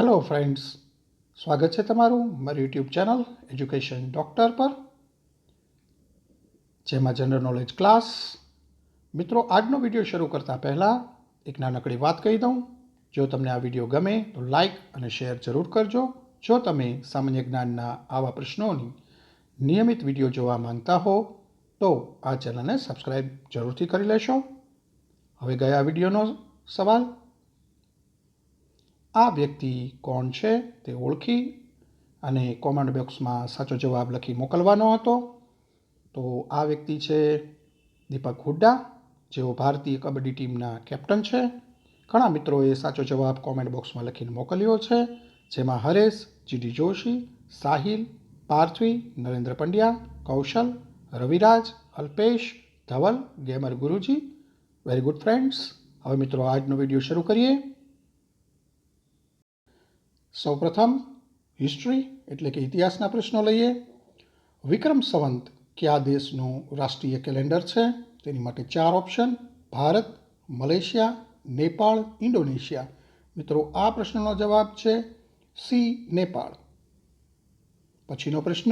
Hello friends સ્વાગત છે તમારું મારી યુટ્યુબ ચેનલ એજ્યુકેશન ડૉક્ટર પર. જેમાં જનરલ નોલેજ ક્લાસ મિત્રો, આજનો વીડિયો શરૂ કરતાં પહેલાં એક નાનકડી વાત કહી દઉં. જો તમને આ વીડિયો ગમે, તો લાઇક અને શેર જરૂર કરજો. જો તમે સામાન્ય જ્ઞાનના આવા પ્રશ્નોની નિયમિત વીડિયો જોવા માંગતા હો, તો આ ચેનલને સબસ્ક્રાઈબ જરૂરથી કરી લેશો. હવે ગયા વિડીયોનો સવાલ. આ વ્યક્તિ કોણ છે તે ઓળખી અને કોમેન્ટ બોક્સમાં સાચો જવાબ લખી મોકલવાનો હતો. તો આ વ્યક્તિ છે દીપક હુડ્ડા, જેઓ ભારતીય કબડ્ડી ટીમના કેપ્ટન છે. ઘણા મિત્રોએ સાચો જવાબ કોમેન્ટ બોક્સમાં લખીને મોકલ્યો છે, જેમાં Haresh, GD Joshi, Sahil, Parthvi, Narendra Pandya, Kaushal, Raviraj, Alpesh, Dhaval, gamer Guruji. Very good friends, હવે મિત્રો આજનો વીડિયો શરૂ કરીએ. સૌપ્રથમ હિસ્ટ્રી એટલે કે ઇતિહાસના પ્રશ્નો લઈએ. વિક્રમ સંવંત કયા દેશનું રાષ્ટ્રીય કેલેન્ડર છે? તેની માટે ચાર option Bharat, Malaysia, Nepal, Indonesia. મિત્રો, આ પ્રશ્નનો જવાબ છે સી, નેપાળ. પછીનો પ્રશ્ન,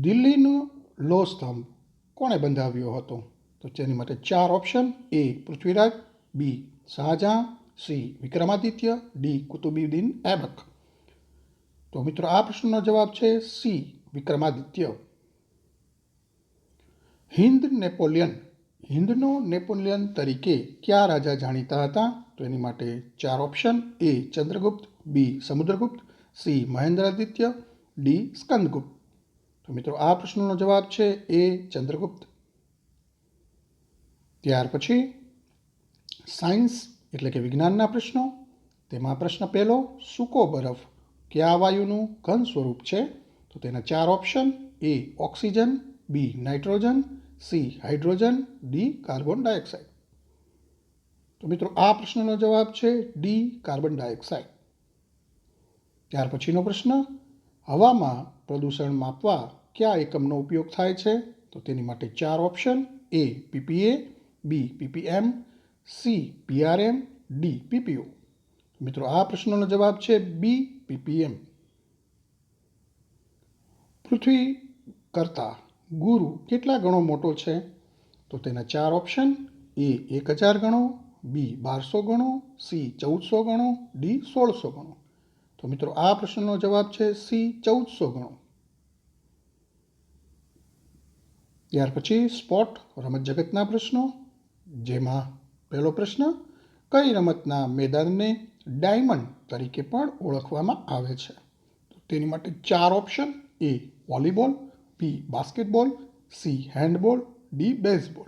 દિલ્હીનો લો સ્તંભ કોણે બંધાવ્યો હતો? તો તેની માટે ચાર option A Prithviraj, B, Shahjahan C Vikramaditya D Qutbuddin Aibak તો મિત્રો આ પ્રશ્નનો જવાબ છે સી વિક્રમાદિત્ય હિન્દ નેપોલિયન હિન્દનો નેપોલિયન તરીકે કયા રાજા જાણીતા હતા તો એની માટે ચાર option A Chandragupta B Samudragupta C Mahendraditya D Skandagupta તો મિત્રો આ પ્રશ્નનો જવાબ છે એ ચંદ્રગુપ્ત ત્યાર પછી સાયન્સ એટલે કે વિજ્ઞાનના પ્રશ્નો, તેમાં પ્રશ્ન પહેલો, સૂકો બરફ કયા વાયુનું ઘન સ્વરૂપ છે? તો તેના ચાર option, A oxygen, B nitrogen, C hydrogen, D carbon dioxide. તો મિત્રો, આ પ્રશ્નનો જવાબ છે ડી કાર્બન ડાયોક્સાઇડ. ત્યાર પછીનો પ્રશ્ન, હવામાં પ્રદૂષણ માપવા કયા એકમનો ઉપયોગ થાય છે? તો તેની માટે ચાર option, A PPA B PPM C PRM D PPO મિત્રો, આ પ્રશ્નનો જવાબ છે બી પીપીએમ પૃથ્વી કરતાં ગુરુ કેટલા ગણો મોટો છે? તો તેના ચાર ઓપ્શન, એ એક હજાર ગણો, બી બારસો ગણો, સી ચૌદસો ગણો, ડી સોળસો ગણો. તો મિત્રો, આ પ્રશ્નનો જવાબ છે સી ચૌદસો ગણો. ત્યાર પછી સ્પોટ રમત જગતના પ્રશ્નો. જેમાં પહેલો પ્રશ્ન, કઈ રમતના મેદાનને ડાયમંડ તરીકે પણ ઓળખવામાં આવે છે? તેની માટે ચાર option, A volleyball, B basketball, C handball, D baseball.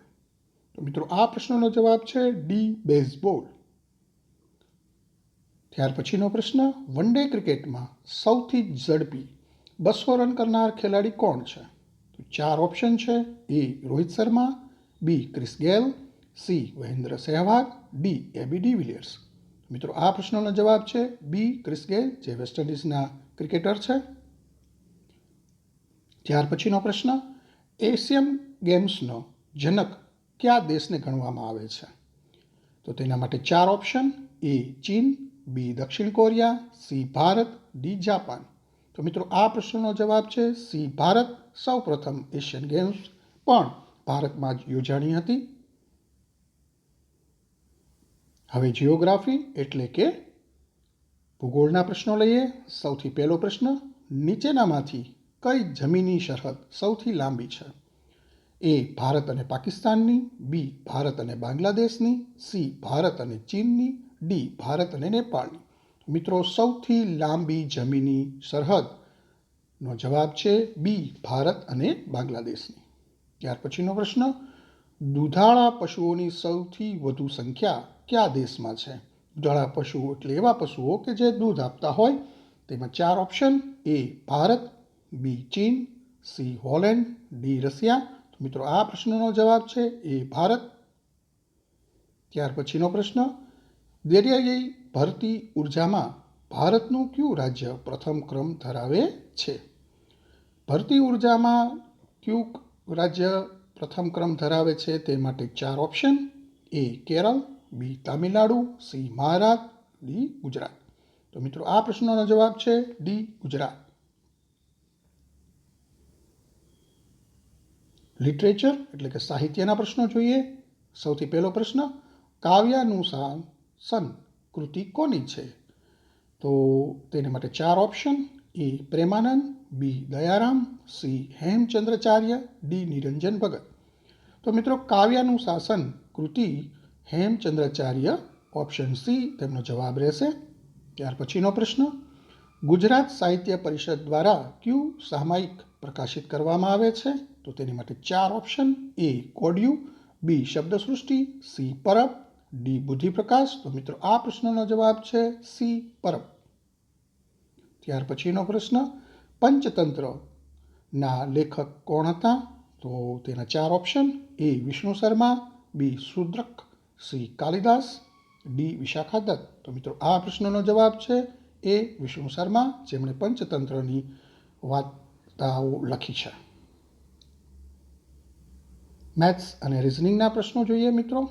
તો મિત્રો, આ પ્રશ્નનો જવાબ છે ડી બેઝબોલ. ત્યાર પછીનો પ્રશ્ન વન ડે ક્રિકેટમાં સૌથી ઝડપી બસો રન કરનાર ખેલાડી કોણ છે? તો ચાર ઓપ્શન છે, A Rohit Sharma, B Chris Gayle C Mahendra Sehwag D AB de Villiers મિત્રો, આ પ્રશ્નનો જવાબ છે બી ક્રિસ ગેલ, જે વેસ્ટ ઇન્ડિઝના ક્રિકેટર છે. ત્યાર પછીનો પ્રશ્ન, એશિયન ગેમ્સનો જનક કયા દેશને ગણવામાં આવે છે? તો તેના માટે ચાર ઓપ્શન, એ ચીન બી દક્ષિણ Korea C Bharat D Japan. તો મિત્રો, આ પ્રશ્નનો જવાબ છે સી ભારત સૌ પ્રથમ એશિયન ગેમ્સ. પણ ભારતમાં જ યોજાણી હતી. હવે જિયોગ્રાફી એટલે કે ભૂગોળના પ્રશ્નો લઈએ. સૌથી પહેલો પ્રશ્ન, નીચેનામાંથી કઈ જમીની સરહદ સૌથી લાંબી છે? એ ભારત અને પાકિસ્તાનની, બી ભારત અને બાંગ્લાદેશની, સી ભારત અને ચીનની, ડી ભારત અને નેપાળની. મિત્રો, સૌથી લાંબી જમીની સરહદનો જવાબ છે બી ભારત અને બાંગ્લાદેશની. ત્યાર પછીનો પ્રશ્ન દૂધાળા પશુઓની સૌથી વધુ સંખ્યા કયા દેશમાં છે? દૂધાળા પશુઓ એટલે એવા પશુઓ કે જે દૂધ આપતા હોય. તેમાં ચાર ઓપ્શન. એ, ભારત, બી, ચીન, સી, હોલેન્ડ, ડી, રશિયા. તો મિત્રો, આ પ્રશ્નનો જવાબ છે એ ભારત. ત્યાર પછીનો પ્રશ્ન. દરિયાઈ ભરતી ઉર્જામાં ભારતનું કયું રાજ્ય પ્રથમ ક્રમ ધરાવે છે? ભરતી ઉર્જામાં કયું રાજ્ય પ્રથમ ક્રમ ધરાવે છે તે માટે ચાર option. A Kerala, B Tamil Nadu, C Maharashtra, D Gujarat. તો મિત્રો, આ પ્રશ્નનો જવાબ છે ડી ગુજરાત. લિટરેચર એટલે કે સાહિત્યના પ્રશ્નો જોઈએ. સૌથી પહેલો પ્રશ્ન કાવ્યાનુશાસન કૃતિ કોની છે? તો તેને માટે ચાર option. A Premanand, B Dayaram, C Hemchandracharya, D Niranjan Bhagat. તો મિત્રો કાવ્યાનુશાસન કૃતિ હેમચંદ્રાચાર્ય ઓપ્શન સી તેમનો જવાબ રહેશે. ત્યાર પછીનો પ્રશ્ન, ગુજરાત સાહિત્ય પરિષદ દ્વારા કયું સામાયિક પ્રકાશિત કરવામાં આવે છે? તો તેની માટે ચાર option A Kodiyu B Shabdasrushti C Parab D Buddhiprakash. તો મિત્રો, આ પ્રશ્નનો જવાબ છે સી પરબ. ત્યાર પછીનો પ્રશ્ન પંચતંત્રના લેખક કોણ હતા? તો તેના ચાર option A Vishnu Sharma B Shudrak C Kalidas D Vishakha Datta. તો મિત્રો, આ પ્રશ્નનો જવાબ છે એ વિષ્ણુ શર્મા, જેમણે પંચતંત્રની વાર્તાઓ લખી છે. મેથ્સ અને રિઝનિંગના પ્રશ્નો જોઈએ મિત્રો.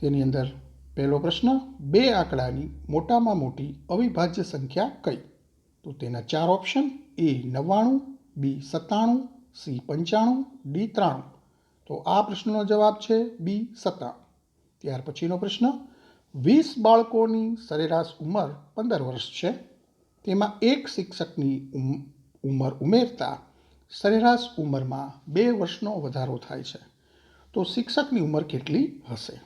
તેની અંદર પહેલો પ્રશ્ન, બે આંકડાની મોટામાં મોટી અવિભાજ્ય સંખ્યા કઈ? તો તેના ચાર ઓપ્શન એ નવ્વાણું બી સત્તાણું સી પંચાણું, ડી ત્રાણું. તો આ પ્રશ્નનો જવાબ છે બી સત્તાણું. ત્યાર પછીનો પ્રશ્ન, વીસ બાળકોની સરેરાશ ઉંમર પંદર વર્ષ છે. તેમાં એક શિક્ષકની ઉંમર ઉમેરતા સરેરાશ ઉંમરમાં બે વર્ષનો વધારો થાય છે. તો શિક્ષકની ઉંમર કેટલી હશે?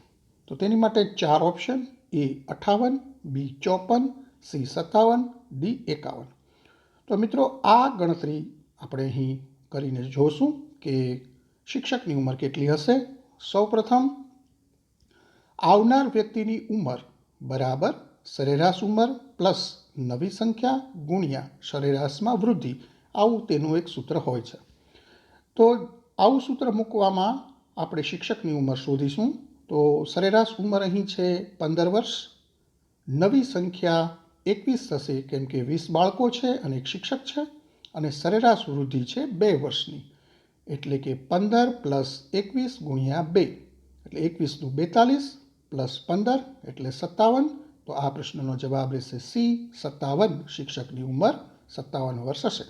તો તેની માટે ચાર ઓપ્શન, એ અઠાવન, બી ચોપન, સી સત્તાવન, ડી એકાવન. તો મિત્રો, આ ગણતરી આપણે અહીં કરીને જોશું કે શિક્ષકની ઉંમર કેટલી હશે? સૌપ્રથમ, આવનાર વ્યક્તિની ઉંમર બરાબર સરેરાશ ઉંમર પ્લસ નવી સંખ્યા ગુણ્યા સરેરાશમાં વૃદ્ધિ. આવું તેનું એક સૂત્ર હોય છે. તો આવું સૂત્ર મૂકવામાં આપણે શિક્ષકની ઉંમર શોધીશું. તો સરેરાશ ઉંમર અહીં છે પંદર વર્ષ, નવી સંખ્યા એકવીસ થશે કેમ કે વીસ બાળકો છે અને એક શિક્ષક છે. અને સરેરાશ વૃદ્ધિ છે બે વર્ષની. એટલે કે પંદર પ્લસ એકવીસ ગુણ્યા બે. એટલે એકવીસનું બેતાલીસ પ્લસ પંદર એટલે સત્તાવન. તો આ પ્રશ્નનો જવાબ રહેશે સી, સત્તાવન. શિક્ષકની ઉંમર સત્તાવન વર્ષ હશે.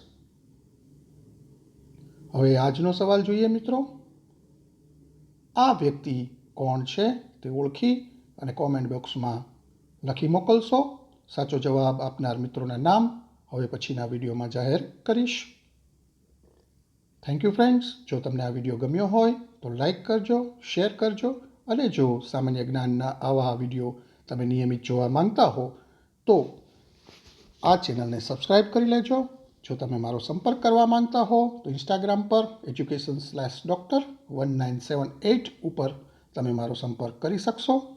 હવે આજનો સવાલ જોઈએ મિત્રો. આ વ્યક્તિ કોણ છે તે ઓળખી અને કોમેન્ટ બોક્સમાં લખી મોકલશો. સાચો જવાબ આપનાર મિત્રોના નામ હવે પછીના વિડીયોમાં જાહેર કરીશ. થેન્ક યુ ફ્રેન્ડ્સ જો તમને આ વીડિયો ગમ્યો હોય, તો લાઈક કરજો શેર કરજો, અને જો સામાન્ય જ્ઞાનના આવા વીડિયો તમે નિયમિત જોવા માંગતા હો, તો આ ચેનલને સબસ્ક્રાઈબ કરી લેજો. જો તમે મારો સંપર્ક કરવા માંગતા હો, તો ઇન્સ્ટાગ્રામ પર education slash doctor one nine seven eight ઉપર તમે મારો સંપર્ક કરી શકશો.